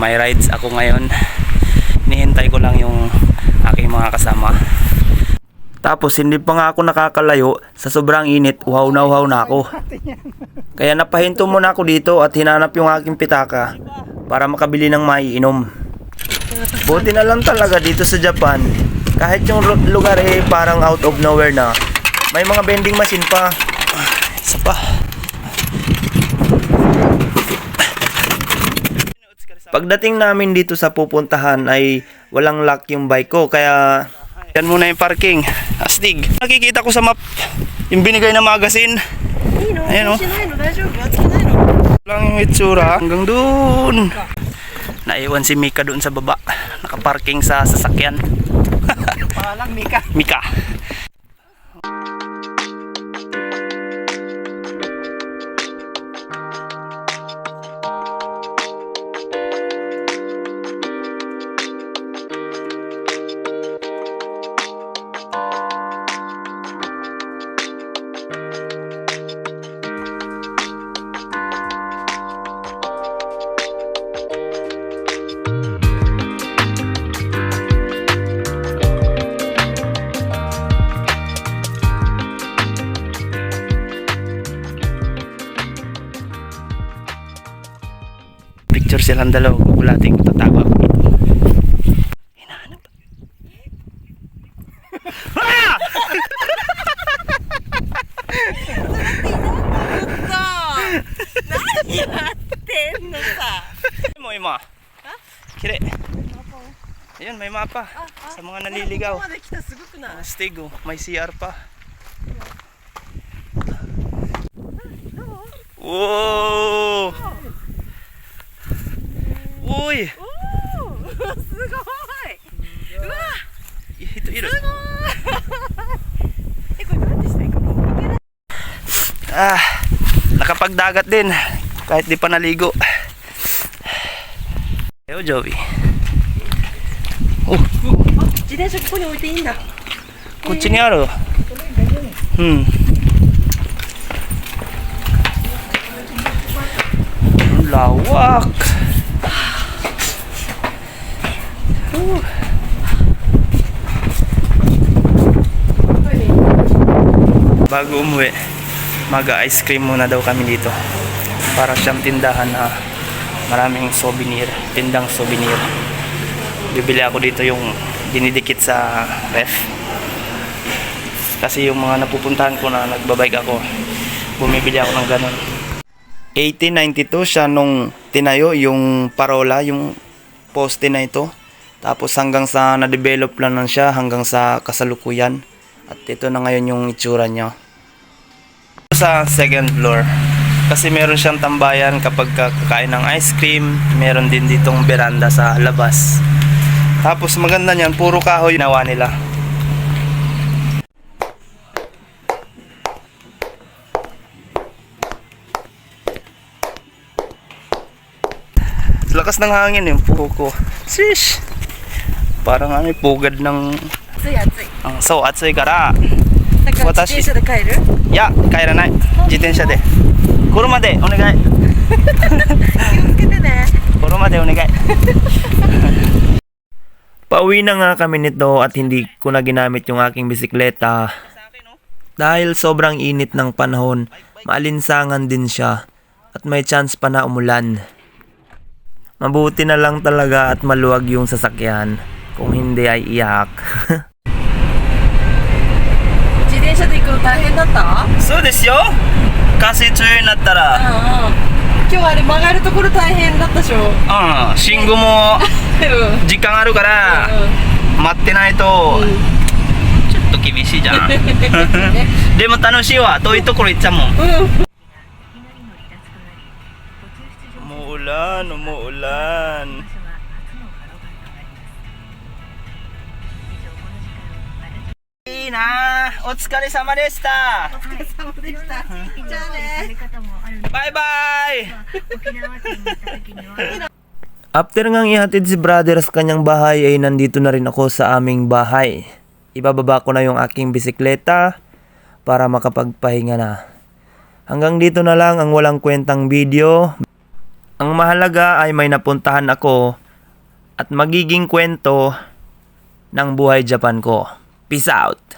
may rides ako ngayon. Nihintay ko lang yung aking mga kasama. Tapos hindi pa nga ako nakakalayo sa sobrang init, uhaw na uhaw na ako. Kaya napahinto muna ako dito at hinanap yung aking pitaka para makabili ng maiinom. Buti na lang talaga dito sa Japan, kahit yung lu- lugar eh parang out of nowhere na, may mga vending machine pa. Ah, Isa pa. Pagdating namin dito sa pupuntahan ay walang lock yung bike ko kaya yan muna yung parking. Astig. Nakikita ko sa map yung binigay na magazine. Ayan oh. o. Lang yung itsura hanggang doon. Naiwan si Mika doon sa baba. Nakaparking sa sasakyan. Pangalang Mika. Mika. nagpipicture silang dalawa. Gugulating ko tatawa ko. Hinahanap. Ah! mo ima. Ha? Kire. Ayun, may mapa. Ah, ah. Sa mga naliligaw. Ah, Stego, may CR pa. Whoa! Ah, nakapagdagat din. Kahit di pa naligo. Yo, Joey. Oh, 自転車ここに置いていいんだ こっちにある。うん。Lawak. Uh. Bago umuwi, mag-ice cream muna daw kami dito. Para siyang tindahan na maraming souvenir, tindang souvenir. Bibili ako dito yung dinidikit sa ref. Kasi yung mga napupuntahan ko na nagbabike ako, bumibili ako ng ganun. 1892 siya nung tinayo yung parola, yung poste na ito. Tapos hanggang sa na-develop lang lang siya hanggang sa kasalukuyan. At ito na ngayon yung itsura niya sa second floor. Kasi meron siyang tambayan kapag kakain ng ice cream, meron din ditong beranda sa labas. Tapos maganda niyan, puro kahoy nawa nila. Lakas ng hangin yung puko ko. Sish! Parang ano, pugad ng... Ang so, atsoy kara. だから自転車で帰る Ya, 帰らない。自転車で。車でお願い。気をつけてね 車でお願い。Pauwi na nga kami nito at hindi ko na ginamit yung aking bisikleta. Dahil sobrang init ng panahon, maalinsangan din siya at may chance pa na umulan. Mabuti na lang talaga at maluwag yung sasakyan. Kung hindi ay iyak. 車で行くの大変だった？そうですよ。kasi 梅雨になったら、うんうん。今日あれ曲がるところ大変だったでしょ？うん、信号もうん。時間あるから、待ってないと、ちょっと厳しいじゃん。でも楽しいわ。遠いところ行っちゃうもん。Umuulan, umuulan. Ina, お疲れ様でした。お疲れ様でしたじゃあねバイバイ After ngang ihatid si brother sa kanyang bahay ay nandito na rin ako sa aming bahay. Ibababa ko na yung aking bisikleta para makapagpahinga na. Hanggang dito na lang ang walang kwentang video. Ang mahalaga ay may napuntahan ako at magiging kwento ng buhay Japan ko. Peace out!